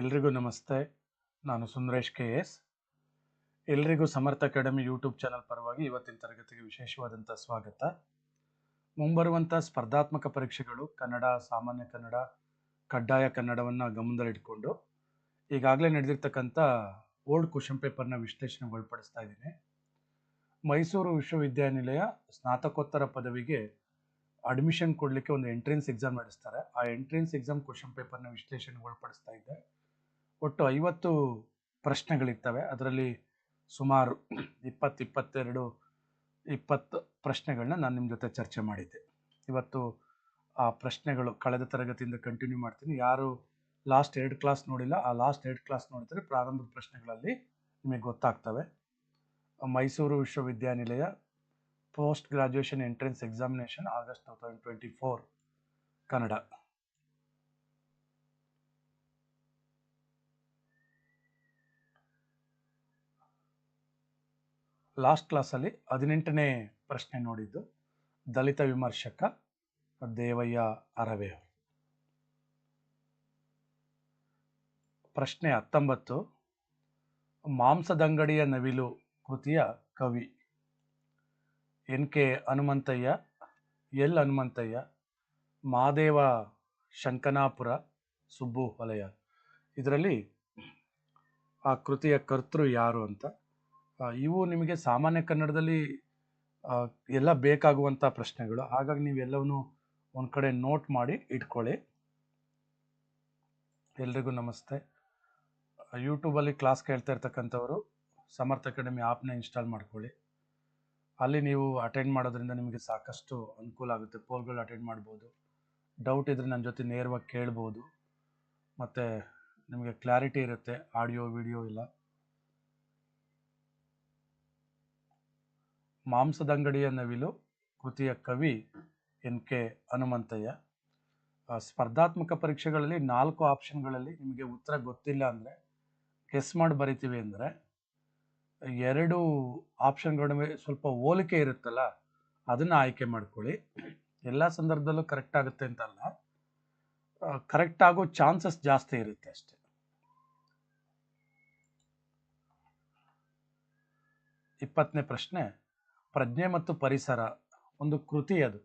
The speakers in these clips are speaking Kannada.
ಎಲ್ರಿಗೂ ನಮಸ್ತೆ. ನಾನು ಸುಂದರೇಶ್ ಕೆ ಎಸ್. ಎಲ್ರಿಗೂ ಸಮರ್ಥ ಅಕಾಡೆಮಿ ಯೂಟ್ಯೂಬ್ ಚಾನಲ್ ಪರವಾಗಿ ಇವತ್ತಿನ ತರಗತಿಗೆ ವಿಶೇಷವಾದಂಥ ಸ್ವಾಗತ. ಮುಂಬರುವಂಥ ಸ್ಪರ್ಧಾತ್ಮಕ ಪರೀಕ್ಷೆಗಳು ಕನ್ನಡ, ಸಾಮಾನ್ಯ ಕನ್ನಡ, ಕಡ್ಡಾಯ ಕನ್ನಡವನ್ನು ಗಮನದಲ್ಲಿಟ್ಕೊಂಡು ಈಗಾಗಲೇ ನಡೆದಿರ್ತಕ್ಕಂಥ ಓಲ್ಡ್ ಕ್ವಶನ್ ಪೇಪರ್ನ ವಿಶ್ಲೇಷಣೆ ಒಳಪಡಿಸ್ತಾ ಇದ್ದೀನಿ. ಮೈಸೂರು ವಿಶ್ವವಿದ್ಯಾನಿಲಯ ಸ್ನಾತಕೋತ್ತರ ಪದವಿಗೆ ಅಡ್ಮಿಷನ್ ಕೊಡಲಿಕ್ಕೆ ಒಂದು ಎಂಟ್ರೆನ್ಸ್ ಎಕ್ಸಾಮ್ ನಡೆಸ್ತಾರೆ. ಆ ಎಂಟ್ರೆನ್ಸ್ ಎಕ್ಸಾಮ್ ಕ್ವಶನ್ ಪೇಪರ್ನ ವಿಶ್ಲೇಷಣೆ ಒಳಪಡಿಸ್ತಾ ಇದ್ದೆ ಒಟ್ಟು ಐವತ್ತು ಪ್ರಶ್ನೆಗಳಿರ್ತವೆ ಅದರಲ್ಲಿ ಸುಮಾರು ಇಪ್ಪತ್ತು ಇಪ್ಪತ್ತೆರಡು ಇಪ್ಪತ್ತು ಪ್ರಶ್ನೆಗಳನ್ನ ನಾನು ನಿಮ್ಮ ಜೊತೆ ಚರ್ಚೆ ಮಾಡಿದ್ದೆ. ಇವತ್ತು ಆ ಪ್ರಶ್ನೆಗಳು ಕಳೆದ ತರಗತಿಯಿಂದ ಕಂಟಿನ್ಯೂ ಮಾಡ್ತೀನಿ. ಯಾರು ಲಾಸ್ಟ್ ಎರಡು ಕ್ಲಾಸ್ ನೋಡಿಲ್ಲ, ಆ ಲಾಸ್ಟ್ ಎರಡು ಕ್ಲಾಸ್ ನೋಡಿದ್ರೆ ಪ್ರಾರಂಭದ ಪ್ರಶ್ನೆಗಳಲ್ಲಿ ನಿಮಗೆ ಗೊತ್ತಾಗ್ತವೆ. ಮೈಸೂರು ವಿಶ್ವವಿದ್ಯಾನಿಲಯ post graduation entrance examination August two thousand twenty four Kannada. Last ಕ್ಲಾಸಲ್ಲಿ ಹದಿನೆಂಟನೇ ಪ್ರಶ್ನೆ ನೋಡಿದ್ದು, ದಲಿತ ವಿಮರ್ಶಕ ದೇವಯ್ಯ ಅರವೇ ಪ್ರಶ್ನೆ ಹತ್ತೊಂಬತ್ತು, ಮಾಂಸದಂಗಡಿಯ ನವಿಲು ಕೃತಿಯ ಕವಿ N K Hanumanthaiah, L Hanumanthaiah, Madeva Shankanapura, Subbu ವಲಯ ಇದರಲ್ಲಿ ಆ ಕೃತಿಯ ಕರ್ತೃ ಯಾರು ಅಂತ ಇವು ನಿಮಗೆ ಸಾಮಾನ್ಯ ಕನ್ನಡದಲ್ಲಿ ಎಲ್ಲ ಬೇಕಾಗುವಂಥ ಪ್ರಶ್ನೆಗಳು. ಹಾಗಾಗಿ ನೀವೆಲ್ಲವನ್ನು ಒಂದು ಕಡೆ ನೋಟ್ ಮಾಡಿ ಇಟ್ಕೊಳ್ಳಿ. ಎಲ್ರಿಗೂ ನಮಸ್ತೆ. ಯೂಟ್ಯೂಬಲ್ಲಿ ಕ್ಲಾಸ್ ಕೇಳ್ತಾ ಇರ್ತಕ್ಕಂಥವರು, ಸಮರ್ಥ ಅಕಾಡೆಮಿ ಆ್ಯಪ್ನ ಇನ್ಸ್ಟಾಲ್ ಮಾಡ್ಕೊಳ್ಳಿ. ಅಲ್ಲಿ ನೀವು ಅಟೆಂಡ್ ಮಾಡೋದ್ರಿಂದ ನಿಮಗೆ ಸಾಕಷ್ಟು ಅನುಕೂಲ ಆಗುತ್ತೆ. ಪೋಲ್ಗಳು ಅಟೆಂಡ್ ಮಾಡ್ಬೋದು. ಡೌಟ್ ಇದ್ದರೆ ನನ್ನ ಜೊತೆ ನೇರವಾಗಿ ಕೇಳ್ಬೋದು. ಮತ್ತು ನಿಮಗೆ ಕ್ಲಾರಿಟಿ ಇರುತ್ತೆ ಆಡಿಯೋ ವಿಡಿಯೋ ಇಲ್ಲ ಮಾಂಸದಂಗಡಿಯ ನವಿಲು ಕೃತಿಯ ಕವಿ ಎನ್ ಕೆ ಹನುಮಂತಯ್ಯ. ಸ್ಪರ್ಧಾತ್ಮಕ ಪರೀಕ್ಷೆಗಳಲ್ಲಿ ನಾಲ್ಕು ಆಪ್ಷನ್ಗಳಲ್ಲಿ ನಿಮಗೆ ಉತ್ತರ ಗೊತ್ತಿಲ್ಲ ಅಂದರೆ ಕೆಸ್ ಮಾಡಿ ಬರಿತೀವಿ ಅಂದರೆ, ಎರಡು ಆಪ್ಷನ್ಗಳ ಮೇಲೆ ಸ್ವಲ್ಪ ಹೋಲಿಕೆ ಇರುತ್ತಲ್ಲ, ಅದನ್ನು ಆಯ್ಕೆ ಮಾಡ್ಕೊಳ್ಳಿ. ಎಲ್ಲ ಸಂದರ್ಭದಲ್ಲೂ ಕರೆಕ್ಟ್ ಆಗುತ್ತೆ ಅಂತಲ್ಲ. ಕರೆಕ್ಟ್ ಆಗೋ ಚಾನ್ಸಸ್ ಜಾಸ್ತಿ ಇರುತ್ತೆ ಅಷ್ಟೆ. ಇಪ್ಪತ್ತನೇ ಪ್ರಶ್ನೆ ಪ್ರಜ್ಞೆ ಮತ್ತು ಪರಿಸರ, ಒಂದು ಕೃತಿ ಅದು.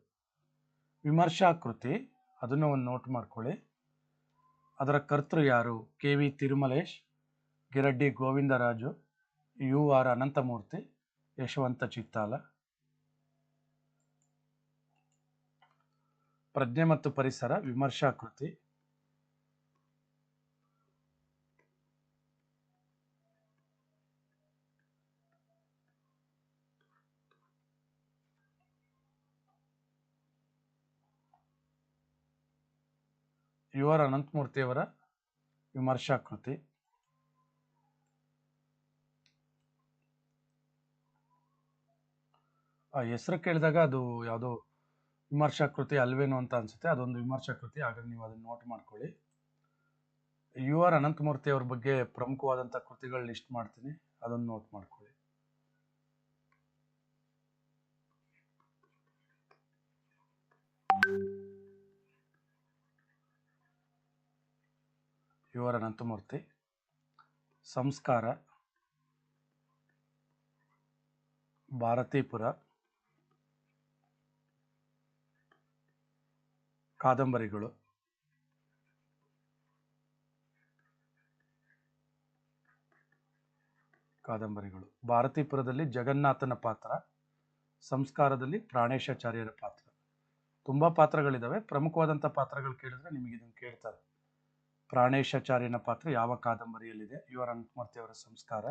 ವಿಮರ್ಶಾ ಕೃತಿ, ಅದನ್ನು ಒಂದು ನೋಟ್ ಮಾಡ್ಕೊಳ್ಳಿ. ಅದರ ಕರ್ತೃ ಯಾರು? K V Tirumalesh, Giraddi Govindaraju, U R Ananthamurthy, Yashavanth Chittal. ಪ್ರಜ್ಞೆ ಮತ್ತು ಪರಿಸರ, ವಿಮರ್ಶಾ ಕೃತಿ. ಯು ಆರ್ ಅನಂತಮೂರ್ತಿಯವರ ವಿಮರ್ಶಾ ಕೃತಿ ಆ ಹೆಸರು ಕೇಳಿದಾಗ ಅದು ಯಾವುದೋ ವಿಮರ್ಶಾ ಕೃತಿ ಅಲ್ವೇನೋ ಅಂತ ಅನ್ಸುತ್ತೆ. ಅದೊಂದು ವಿಮರ್ಶಾ ಕೃತಿ ಹಾಗಾಗಿ ನೀವು ಅದನ್ನು ನೋಟ್ ಮಾಡ್ಕೊಳ್ಳಿ. ಯು ಆರ್ ಅನಂತಮೂರ್ತಿ ಅವ್ರ ಬಗ್ಗೆ ಪ್ರಮುಖವಾದಂಥ ಕೃತಿಗಳು ಲಿಸ್ಟ್ ಮಾಡ್ತೀನಿ. ಅದನ್ನು ನೋಟ್ ಮಾಡ್ಕೊಳ್ಳಿ. ಅನಂತಮೂರ್ತಿ ಸಂಸ್ಕಾರ. ಭಾರತೀಪುರ. ಕಾದಂಬರಿಗಳು. ಕಾದಂಬರಿಗಳು. ಭಾರತೀಪುರದಲ್ಲಿ ಜಗನ್ನಾಥನ ಪಾತ್ರ, ಸಂಸ್ಕಾರದಲ್ಲಿ ಪ್ರಾಣೇಶಾಚಾರ್ಯರ ಪಾತ್ರ. ತುಂಬ ಪಾತ್ರಗಳಿದ್ದಾವೆ ಪ್ರಮುಖವಾದಂಥ ಪಾತ್ರಗಳು ಕೇಳಿದ್ರೆ ನಿಮಗೆ ಇದನ್ನು ಕೇಳ್ತಾರೆ. ಪ್ರಾಣೇಶಾಚಾರ್ಯನ ಪಾತ್ರ ಯಾವ ಕಾದಂಬರಿಯಲ್ಲಿದೆ? ಯು ಆರ್ ಅನಂತಮೂರ್ತಿ ಅವರ ಸಂಸ್ಕಾರ.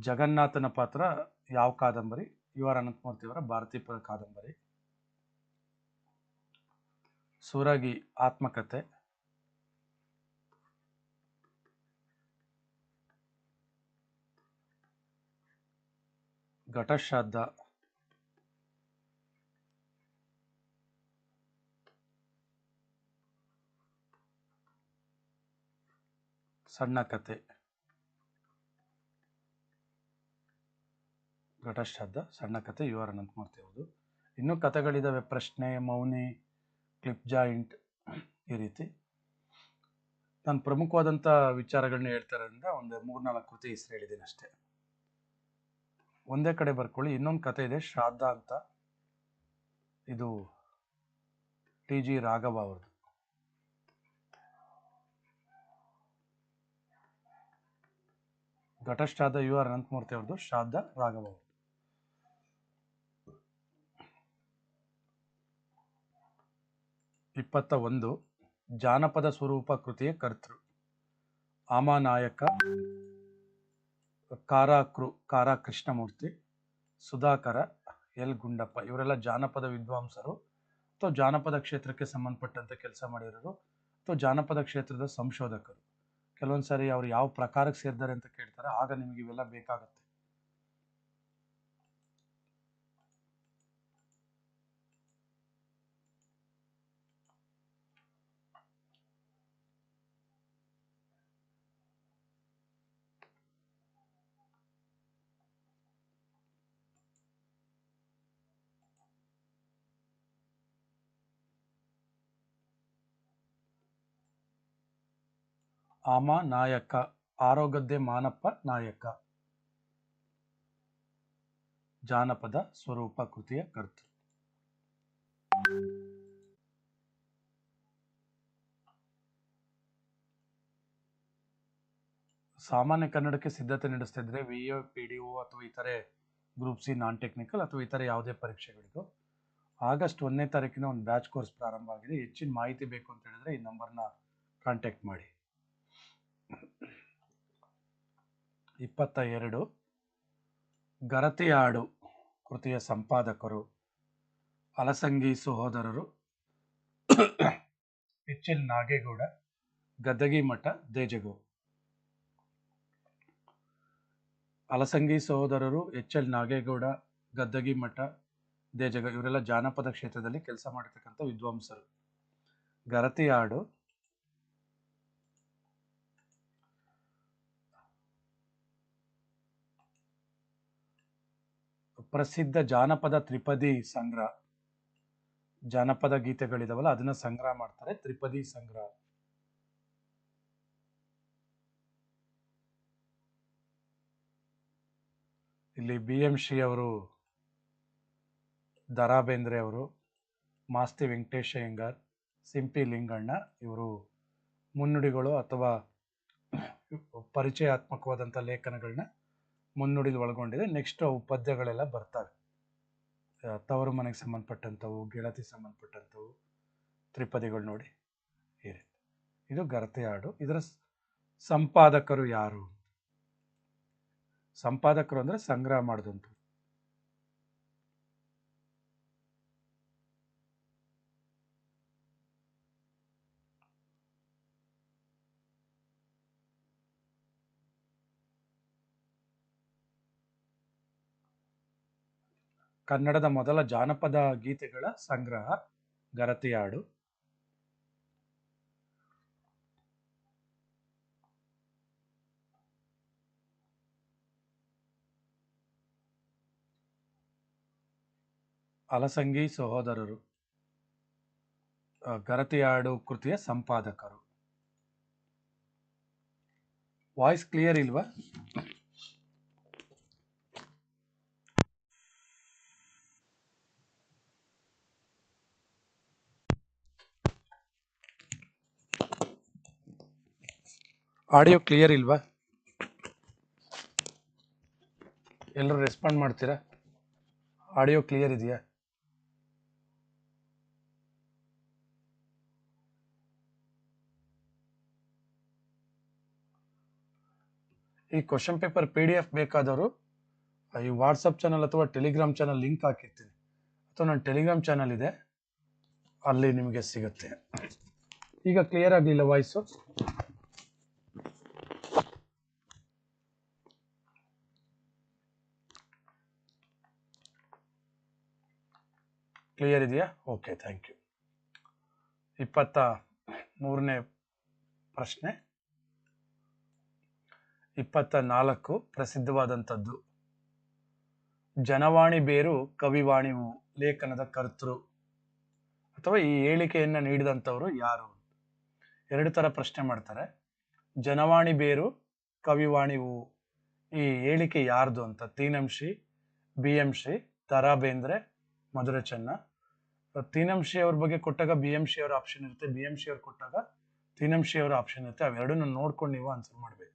ಜಗನ್ನಾಥನ ಪಾತ್ರ ಯಾವ ಕಾದಂಬರಿ? ಯು ಆರ್ ಅನಂತಮೂರ್ತಿ ಅವರ ಭಾರತೀಪುರ ಕಾದಂಬರಿ. ಸೂರಾಗಿ ಆತ್ಮಕತೆ ಘಟಶ್ರಾದ್ದ. ಸಣ್ಣ ಕತೆ. ಘಟಶ್ರಾದ್ದ ಸಣ್ಣ ಕತೆ ಯು ಆರ್ ಅನಂತಮೂರ್ತಿ ಅವರು ಇನ್ನೂ ಕಥೆಗಳಿದ್ದಾವೆ ಪ್ರಶ್ನೆ, ಮೌನಿ, ಕ್ಲಿಪ್ ಜಾಯಿಂಟ್ ಈ ರೀತಿ. ನಾನು ಪ್ರಮುಖವಾದಂಥ ವಿಚಾರಗಳನ್ನ ಹೇಳ್ತಾರಿಂದ ಒಂದು ಮೂರ್ನಾಲ್ಕು ಕೃತಿ ಹೆಸರು ಹೇಳಿದ್ದೀನಿ ಅಷ್ಟೇ. ಒಂದೇ ಕಡೆ ಬರ್ಕೊಳ್ಳಿ. ಇನ್ನೊಂದು ಕತೆ ಇದೆ ಶ್ರಾದ್ದ ಅಂತ. ಇದು ಟಿ ಜಿ ರಾಘವ ಅವ್ರದ್ದು. ಘಟಶ್ರಾದ್ದ ಯು ಆರ್ ಅನಂತಮೂರ್ತಿ ಅವ್ರದ್ದು ಶ್ರಾದ್ದ ರಾಘವ ಇಪ್ಪತ್ತ ಒಂದು, ಜಾನಪದ ಸ್ವರೂಪ ಕೃತಿಯ ಕರ್ತೃ. ಆಮಾನಾಯಕ, ಕಾರಾಕೃ ಕಾರ ಕೃಷ್ಣಮೂರ್ತಿ ಸುಧಾಕರ, ಎಲ್ ಗುಂಡಪ್ಪ. ಇವರೆಲ್ಲ ಜಾನಪದ ವಿದ್ವಾಂಸರು. ಅಥವಾ ಜಾನಪದ ಕ್ಷೇತ್ರಕ್ಕೆ ಸಂಬಂಧಪಟ್ಟಂತೆ ಕೆಲಸ ಮಾಡಿರೋರು. ಅಥವಾ ಜಾನಪದ ಕ್ಷೇತ್ರದ ಸಂಶೋಧಕರು. ಕೆಲವೊಂದು ಸಾರಿ ಅವ್ರು ಯಾವ ಪ್ರಕಾರಕ್ಕೆ ಸೇರಿದ್ದಾರೆ ಅಂತ ಕೇಳ್ತಾರೆ ಆಗ ನಿಮಗೆ ಇವೆಲ್ಲ ಬೇಕಾಗತ್ತೆ. ಆಮ ನಾಯಕ, ಆರೋಗದ್ದೆ ಮಾನಪ್ಪ ನಾಯಕ. ಜಾನಪದ ಸ್ವರೂಪ ಕೃತಿಯ ಕರ್ತೃ. ಸಾಮಾನ್ಯ ಕನ್ನಡಕ್ಕೆ ಸಿದ್ಧತೆ ನಡೆಸ್ತಿದ್ರೆ V O P D O ಅಥವಾ ಇತರೆ ಗ್ರೂಪ್ ಸಿ ನಾನ್ ಟೆಕ್ನಿಕಲ್ ಅಥವಾ ಇತರೆ ಯಾವುದೇ ಪರೀಕ್ಷೆಗಳಿಗೂ ಆಗಸ್ಟ್ ಒಂದನೇ ತಾರೀಕಿನ ಒಂದು ಬ್ಯಾಚ್ ಕೋರ್ಸ್ ಪ್ರಾರಂಭ ಆಗಿದೆ. ಹೆಚ್ಚಿನ ಮಾಹಿತಿ ಬೇಕು ಅಂತ ಹೇಳಿದ್ರೆ ಈ ನಂಬರ್ನ ಕಾಂಟ್ಯಾಕ್ಟ್ ಮಾಡಿ. ಇಪ್ಪತ್ತ ಎರಡು ಗರತಿಯಾಡು ಕೃತಿಯ ಸಂಪಾದಕರು, ಅಲಸಂಗಿ ಸಹೋದರರು ಪಿಚ್ಚಿಲ್ ನಾಗೇಗೌಡ ಗದ್ದಗಿ ಮಠ ದೇಜಗೋ ಅಲಸಂಗಿ ಸಹೋದರರು, ಎಚ್ ಎಲ್ ನಾಗೇಗೌಡ ಗದ್ದಗಿ ಮಠ ದೇಜಗ ಇವರೆಲ್ಲ ಜಾನಪದ ಕ್ಷೇತ್ರದಲ್ಲಿ ಕೆಲಸ ಮಾಡಿರ್ತಕ್ಕಂಥ ವಿದ್ವಾಂಸರು. ಗರತಿಯಾಡು ಪ್ರಸಿದ್ಧ ಜಾನಪದ ತ್ರಿಪದಿ ಸಂಗ್ರಹ. ಜಾನಪದ ಗೀತೆಗಳಿದಾವಲ್ಲ, ಅದನ್ನ ಸಂಗ್ರಹ ಮಾಡ್ತಾರೆ. ತ್ರಿಪದಿ ಸಂಗ್ರಹ. ಇಲ್ಲಿ ಬಿ ಎಂ ಶ್ರೀ ಅವರು ದರಾ ಬೇಂದ್ರೆ ಅವರು, ಮಾಸ್ತಿ ವೆಂಕಟೇಶ ಅಯ್ಯಂಗಾರ್ ಸಿಂಪಿ ಲಿಂಗಣ್ಣ ಇವರು ಮುನ್ನುಡಿಗಳು ಅಥವಾ ಪರಿಚಯಾತ್ಮಕವಾದಂಥ ಲೇಖನಗಳನ್ನ ಮುನ್ನುಡಿಲಿ ಒಳಗೊಂಡಿದೆ. ನೆಕ್ಸ್ಟ್ ಅವು ಪದ್ಯಗಳೆಲ್ಲ ಬರ್ತವೆ. ತವರು ಮನೆಗೆ ಸಂಬಂಧಪಟ್ಟಂಥವು, ಗೆಳತಿ ಸಂಬಂಧಪಟ್ಟಂಥವು, ತ್ರಿಪದಿಗಳು ನೋಡಿ ಇದು ಗರತೆ ಹಾಡು. ಇದರ ಸಂಪಾದಕರು ಯಾರು? ಸಂಪಾದಕರು ಅಂದ್ರೆ ಸಂಗ್ರಹ ಮಾಡಿದಂಥವ್ರು. ಕನ್ನಡದ ಮೊದಲ ಜಾನಪದ ಗೀತೆಗಳ ಸಂಗ್ರಹ ಗರತಿಯಾಡು. ಅಲಸಂಗಿ ಸಹೋದರರು ಗರತಿಯಾಡು ಕೃತಿಯ ಸಂಪಾದಕರು. ವಾಯ್ಸ್ ಕ್ಲಿಯರ್ ಇಲ್ವಾ? ಆಡಿಯೋ ಕ್ಲಿಯರ್ ಇಲ್ವಾ? ಎಲ್ಲರೂ ರೆಸ್ಪಾಂಡ್ ಮಾಡ್ತೀರಾ? ಆಡಿಯೋ ಕ್ಲಿಯರ್ ಇದೆಯಾ? ಈ question paper P D F ಬೇಕಾದವರು, ಈ ವಾಟ್ಸಪ್ ಚಾನಲ್ ಅಥವಾ ಟೆಲಿಗ್ರಾಮ್ ಚಾನಲ್ ಲಿಂಕ್ ಹಾಕಿರ್ತೀನಿ. ಅಥವಾ ನನ್ನ ಟೆಲಿಗ್ರಾಮ್ ಚಾನಲ್ ಇದೆ. ಅಲ್ಲಿ ನಿಮಗೆ ಸಿಗುತ್ತೆ. ಈಗ ಕ್ಲಿಯರ್ ಆಗಲಿಲ್ಲ ವಾಯ್ಸು ಕ್ಲಿಯರ್ ಇದೆಯಾ? ಓಕೆ ಥ್ಯಾಂಕ್ ಯು ಇಪ್ಪತ್ತ ಮೂರನೇ ಪ್ರಶ್ನೆ. ಇಪ್ಪತ್ತ ನಾಲ್ಕು ಪ್ರಸಿದ್ಧವಾದಂಥದ್ದು. ಜನವಾಣಿ ಬೇರು ಕವಿವಾಣಿವು ಲೇಖನದ ಕರ್ತೃ. ಅಥವಾ ಈ ಹೇಳಿಕೆಯನ್ನು ನೀಡಿದಂಥವರು ಯಾರು ಎರಡು ಥರ ಪ್ರಶ್ನೆ ಮಾಡ್ತಾರೆ. ಜನವಾಣಿ ಬೇರು ಕವಿವಾಣಿವು ಈ ಹೇಳಿಕೆ ಯಾರ್ದು ಅಂತ? ತೀನಂಶಿ ಬಿ ಎಂ ಶ್ರೀ ತರಾ ಬೇಂದ್ರೆ ಮಧುರ ಚೆನ್ನ ತೀನಂಶಿ ಅವ್ರ ಬಗ್ಗೆ ಕೊಟ್ಟಾಗ ಬಿ ಎಂ ಶಿ ಅವ್ರ ಆಪ್ಷನ್ ಇರುತ್ತೆ ಬಿ ಎಂ ಶಿ ಅವ್ರು ಕೊಟ್ಟಾಗ ತೀನಂಶಿ ಅವರ ಆಪ್ಷನ್ ಇರುತ್ತೆ. ಅವೆರಡನ್ನು ನೋಡ್ಕೊಂಡು ನೀವು ಆನ್ಸರ್ ಮಾಡಬೇಕು.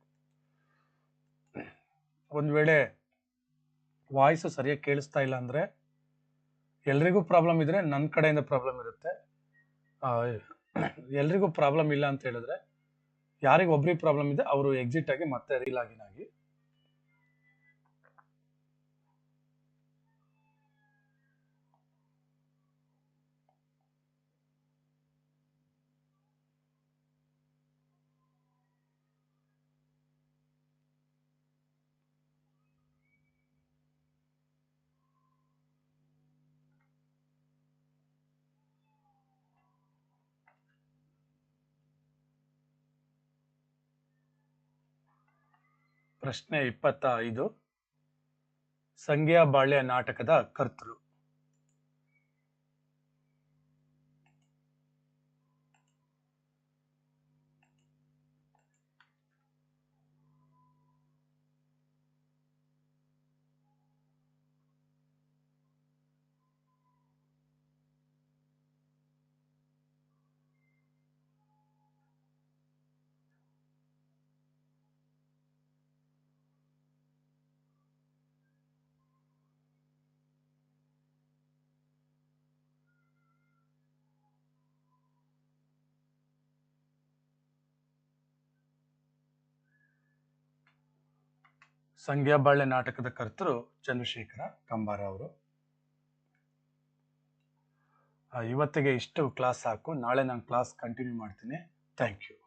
ಒಂದು ವೇಳೆ ವಾಯ್ಸ್ ಸರಿಯಾಗಿ ಕೇಳಿಸ್ತಾ ಇಲ್ಲ ಅಂದರೆ ಎಲ್ರಿಗೂ ಪ್ರಾಬ್ಲಮ್ ಇದ್ರೆ ನನ್ನ ಕಡೆಯಿಂದ ಪ್ರಾಬ್ಲಮ್ ಇರುತ್ತೆ. ಎಲ್ರಿಗೂ ಪ್ರಾಬ್ಲಮ್ ಇಲ್ಲ ಅಂತ ಹೇಳಿದ್ರೆ ಯಾರಿಗೆ ಒಬ್ರಿಗೆ ಪ್ರಾಬ್ಲಮ್ ಇದೆ, ಅವರು ಎಕ್ಸಿಟ್ ಆಗಿ ಮತ್ತೆ ರೀಲಾಗಿನ್ ಆಗಿ ಪ್ರಶ್ನೆ ಇಪ್ಪತ್ತ ಐದು ಸಂಗ್ಯಾ ಬಾಳ್ಯ ನಾಟಕದ ಕರ್ತೃ. ಸಂಗ್ಯಾ ಬಾಳ್ಯ ನಾಟಕದ ಕರ್ತರು ಚಂದ್ರಶೇಖರ ಕಂಬಾರ ಅವರು. ಇವತ್ತಿಗೆ ಇಷ್ಟು ಕ್ಲಾಸ್ ಸಾಕು. ನಾಳೆ ನಾನು ಕ್ಲಾಸ್ ಕಂಟಿನ್ಯೂ ಮಾಡ್ತೀನಿ. Thank you